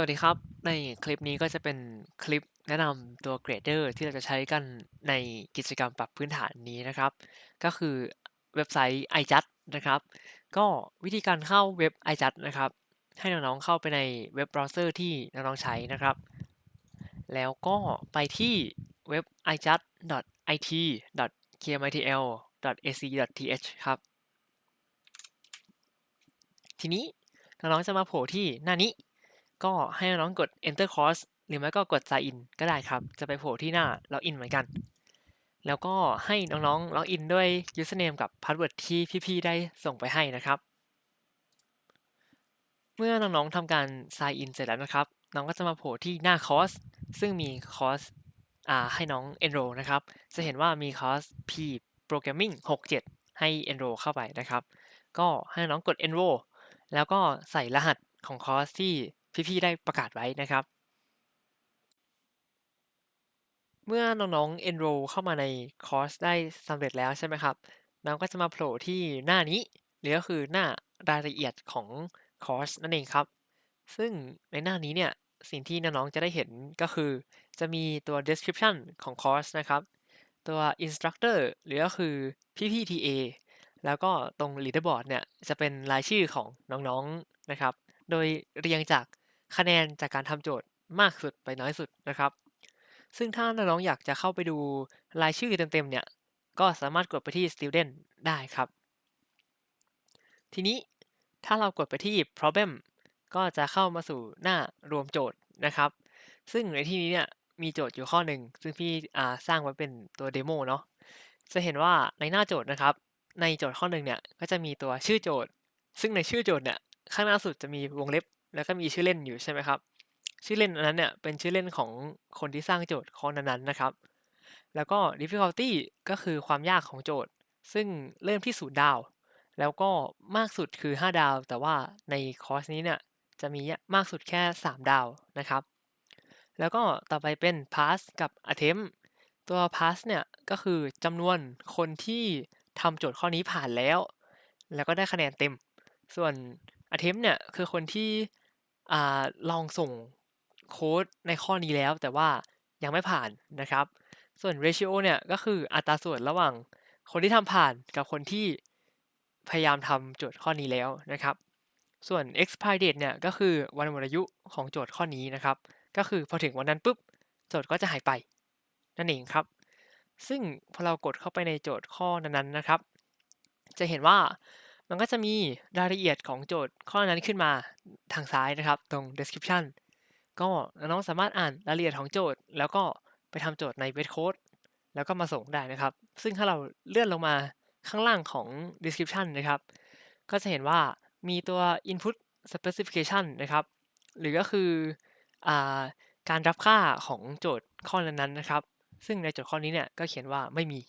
สวัสดีครับ ในคลิปนี้ก็จะเป็นคลิปแนะนำตัว Grader ที่เราจะใช้กันในกิจกรรมปรับพื้นฐานนี้นะครับ ก็คือเว็บไซต์ iJust นะครับ ก็วิธีการเข้าเว็บ iJust นะครับ ให้น้องๆเข้าไปในเว็บเบราว์เซอร์ที่น้องๆใช้นะครับ แล้วก็ไปที่เว็บ ijust.it.kmitl.ac.th ครับ ทีนี้น้องๆจะมาโผล่ที่หน้านี้ ก็ให้น้องกด enter course หรือไม่ก็กด sign in ก็ได้ครับ จะไปโผล่ที่หน้า login เหมือนกัน แล้วก็ให้น้องๆ login ด้วย username กับ password ที่พี่ๆ ได้ส่งไปให้นะครับ เมื่อน้องๆทำการ sign in เสร็จแล้วนะครับ น้องก็จะมาโผล่ที่หน้าคอร์ส ซึ่งมีคอร์สให้น้อง enroll นะครับ จะเห็นว่ามีคอร์ส P Programming 67 ให้ enroll เข้าไปนะครับ ก็ให้น้องกด enroll แล้วก็ใส่รหัสของคอร์สที่ พี่ๆได้ประกาศไว้นะครับ เมื่อน้องๆ enroll เข้ามาในคอร์สได้สำเร็จแล้วใช่ไหมครับ น้องก็จะมาโผล่ที่หน้านี้หรือก็คือหน้ารายละเอียดของคอร์สนั่นเองครับ ซึ่งในหน้านี้เนี่ยสิ่งที่น้องๆจะได้เห็นก็คือ จะมีตัว description ของคอร์สนะครับ ตัว instructor หรือก็คือพี่ๆ TA แล้วก็ตรง leaderboard เนี่ยจะเป็นรายชื่อของน้องๆ นะครับ โดยเรียงจาก คะแนนจากการทำโจทย์มากสุดไปน้อยสุดนะครับ ซึ่งถ้าน้องๆอยากจะเข้าไปดูรายชื่อเต็มๆเนี่ย ก็สามารถกดไปที่ student ได้ครับ ทีนี้ถ้าเรากดไปที่ problem ก็จะเข้ามาสู่หน้ารวมโจทย์นะครับ ซึ่งในที่นี้เนี่ยมีโจทย์อยู่ข้อหนึ่งซึ่งพี่สร้างไว้เป็นตัวเดโมเนาะ จะเห็นว่าในหน้าโจทย์นะครับ ในโจทย์ข้อหนึ่งเนี่ยก็จะมีตัวชื่อโจทย์ ซึ่งในชื่อโจทย์เนี่ยข้างหน้าสุดจะมีวงเล็บ แล้วก็มีชื่อเล่นอยู่ใช่ไหมครับ ชื่อเล่นอันนั้นเนี่ยเป็นชื่อเล่นของคนที่สร้างโจทย์ข้อนั้นๆนะครับ แล้วก็ difficulty ก็คือความยากของโจทย์ ซึ่งเริ่มที่ศูนย์ดาว แล้วก็มากสุดคือ 5 ดาว แต่ว่าในคอร์สนี้เนี่ยจะมีมากสุดแค่ 3 ดาวนะครับ แล้วก็ต่อไปเป็น pass กับ attempt ตัว pass เนี่ยก็คือจำนวนคนที่ทำโจทย์ข้อนี้ผ่านแล้ว แล้วก็ได้คะแนนเต็ม ส่วน attempt เนี่ยคือคนที่อ่าลองส่งโค้ดในข้อนี้แล้ว แต่ว่ายังไม่ผ่านนะครับ ส่วน ratio เนี่ยก็คืออัตราส่วนระหว่างคนที่ทำผ่านกับคนที่พยายามทำโจทย์ข้อนี้แล้วนะครับ ส่วน expire date เนี่ยก็คือวันหมดอายุของโจทย์ข้อนี้นะครับ ก็คือพอถึงวันนั้นปุ๊บโจทย์ก็จะหายไป นั่นเองครับ ซึ่งพอเรากดเข้าไปในโจทย์ข้อนั้นๆนะครับ จะเห็นว่า มันก็จะมีรายละเอียดของโจทย์ข้อนั้นขึ้นมาทางซ้ายนะครับตรง description ก็น้องสามารถอ่านรายละเอียดของโจทย์ แล้วก็ไปทำโจทย์ในเวทโค้ดแล้วก็มาส่งได้นะครับ ซึ่งถ้าเราเลื่อนลงมาข้างล่างของ description นะครับ ก็จะเห็นว่ามีตัว input specification นะครับ หรือก็คืออการรับค่าของโจทย์ข้อนั้นๆนะครับ ซึ่งในโจทย์ข้อนี้เนี่ยก็เขียนว่าไม่มี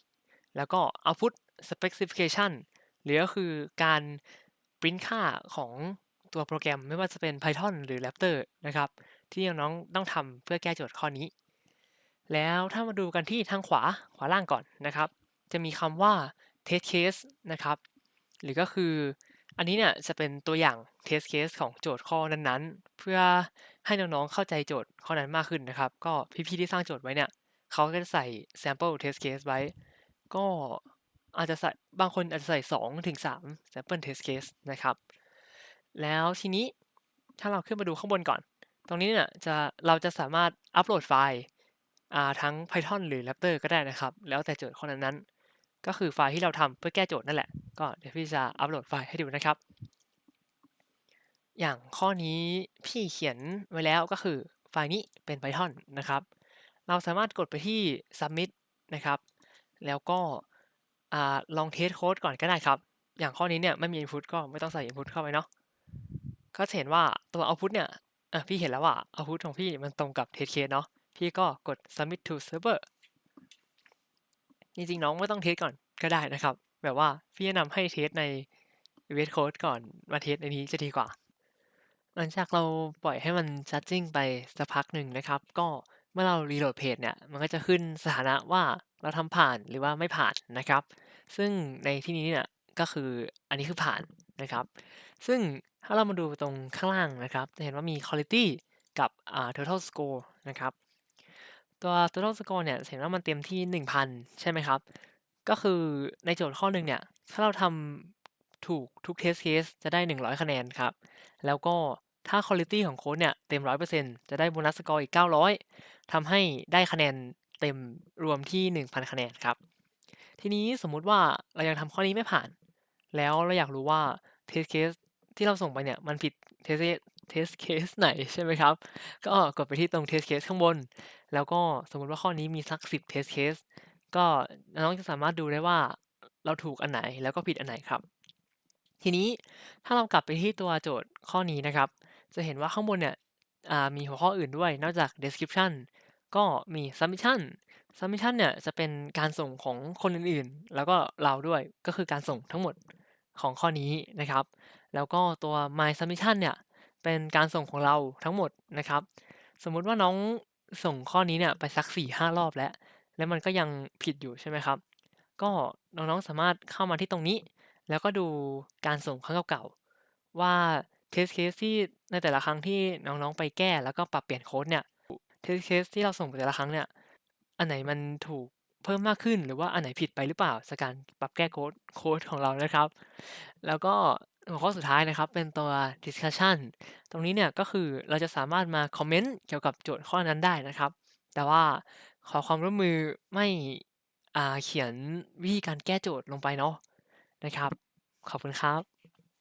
แล้วก็ output specification หรือก็คือการปริ้นค่าของตัวโปรแกรมไม่ว่าจะเป็น Python หรือ Raptor นะครับ ที่น้องๆต้องทำเพื่อแก้โจทย์ข้อนี้ แล้วถ้ามาดูกันที่ทางขวาขวาล่างก่อนนะครับ จะมีคำว่า test case นะครับ หรือก็คืออันนี้เนี่ยจะเป็นตัวอย่าง test case ของโจทย์ข้อนั้นๆ เพื่อให้น้องๆเข้าใจโจทย์ข้อนั้นมากขึ้นนะครับ ก็พี่ๆที่สร้างโจทย์ไว้เนี่ยเขาก็จะใส่ sample test case ไว้ ก็ อาจจะใส่บางคนอาจจะใส่2ถึง3 sample test case นะครับ แล้วทีนี้ถ้าเราขึ้นมาดูข้างบนก่อน ตรงนี้เนี่ยจะเราจะสามารถอัปโหลดไฟล์ทั้ง Python หรือ Raptor ก็ได้นะครับ แล้วแต่โจทย์ข้อนั้นๆ ก็คือไฟล์ที่เราทำเพื่อแก้โจทย์นั่นแหละ ก็เดี๋ยวพี่จะอัปโหลดไฟล์ให้ดูนะครับ อย่างข้อนี้พี่เขียนไว้แล้วก็คือไฟล์นี้เป็น Python นะครับ เราสามารถกดไปที่ submit นะครับ แล้วก็ อ่าลองเทสโค้ดก่อนก็ได้ครับ อย่างข้อนี้เนี่ยไม่มี input ก็ไม่ต้องใส่ input เข้าไปเนาะก็จะเห็นว่าตัว output เนี่ยอะพี่เห็นแล้วว่า output ของพี่มันตรงกับ test case เนาะพี่ก็กด submit to server จริงๆน้องไม่ต้องเทสก่อนก็ได้นะครับ แบบว่าพี่แนะนำให้เทสในเวทโค้ดก่อนมาเทสในนี้จะดีกว่า หลังจากเราปล่อยให้มัน charging ไปสักพักหนึ่งนะครับ ก็ เมื่อเรารีโหลดเพจเนี่ย มันก็จะขึ้นสถานะว่าเราทำผ่านหรือว่าไม่ผ่านนะครับ ซึ่งในที่นี้เนี่ยก็คืออันนี้คือผ่านนะครับ ซึ่งถ้าเรามาดูตรงข้างล่างนะครับ จะเห็นว่ามี quality กับอ่า total score นะครับ ตัว total score เนี่ยเห็นว่ามันเต็มที่ 1,000 ใช่ไหมครับ ก็คือในโจทย์ข้อหนึ่งเนี่ย ถ้าเราทำถูกทุก test case จะได้ 100 คะแนนครับ แล้วก็ ถ้า quality ของโค้ดเนี่ยเต็ม 100%จะได้โบนัสสกอร์อีก 900ทำให้ได้คะแนนเต็มรวมที่ 1,000 คะแนนครับ ทีนี้สมมุติว่าเรายังทำข้อนี้ไม่ผ่าน แล้วเราอยากรู้ว่า test case ที่เราส่งไปเนี่ยมันผิด test case test case ไหนใช่ไหมครับ ก็กดไปที่ตรง test case ข้างบน แล้วก็สมมุติว่าข้อนี้มีสัก 10 test case ก็น้องจะสามารถดูได้ว่าเราถูกอันไหนแล้วก็ผิดอันไหนครับ ทีนี้ถ้าเรากลับไปที่ตัวโจทย์ข้อนี้นะครับ จะเห็นว่าข้างบนเนี่ยมีหัวข้ออื่นด้วย นอกจาก description ก็มี submission submission เนี่ยจะเป็นการส่งของคนอื่นๆ แล้วก็เราด้วยก็คือการส่งทั้งหมดของข้อนี้นะครับ แล้วก็ตัว my submission เนี่ยเป็นการส่งของเราทั้งหมดนะครับ สมมุติว่าน้องส่งข้อนี้เนี่ยไปสัก4-5รอบแล้ว แล้วมันก็ยังผิดอยู่ใช่ไหมครับ ก็น้องๆสามารถเข้ามาที่ตรงนี้ แล้วก็ดูการส่งครั้งเก่าๆว่า test case ที่ในแต่ละครั้งที่น้องๆไปแก้แล้วก็ปรับเปลี่ยนโค้ดเนี่ย test case ที่เราส่งแต่ละครั้งเนี่ยอันไหนมันถูกเพิ่มมากขึ้นหรือว่าอันไหนผิดไปหรือเปล่าจากการปรับแก้โค้ดโค้ดของเรานะครับ แล้วก็หัวข้อสุดท้ายนะครับเป็นตัว discussion ตรงนี้เนี่ยก็คือเราจะสามารถมาคอมเมนต์เกี่ยวกับโจทย์ข้อนั้นได้นะครับ แต่ว่าขอความร่วมมือไม่อ่าเขียนวิธีการแก้โจทย์ลงไปเนาะนะครับ ขอบคุณครับ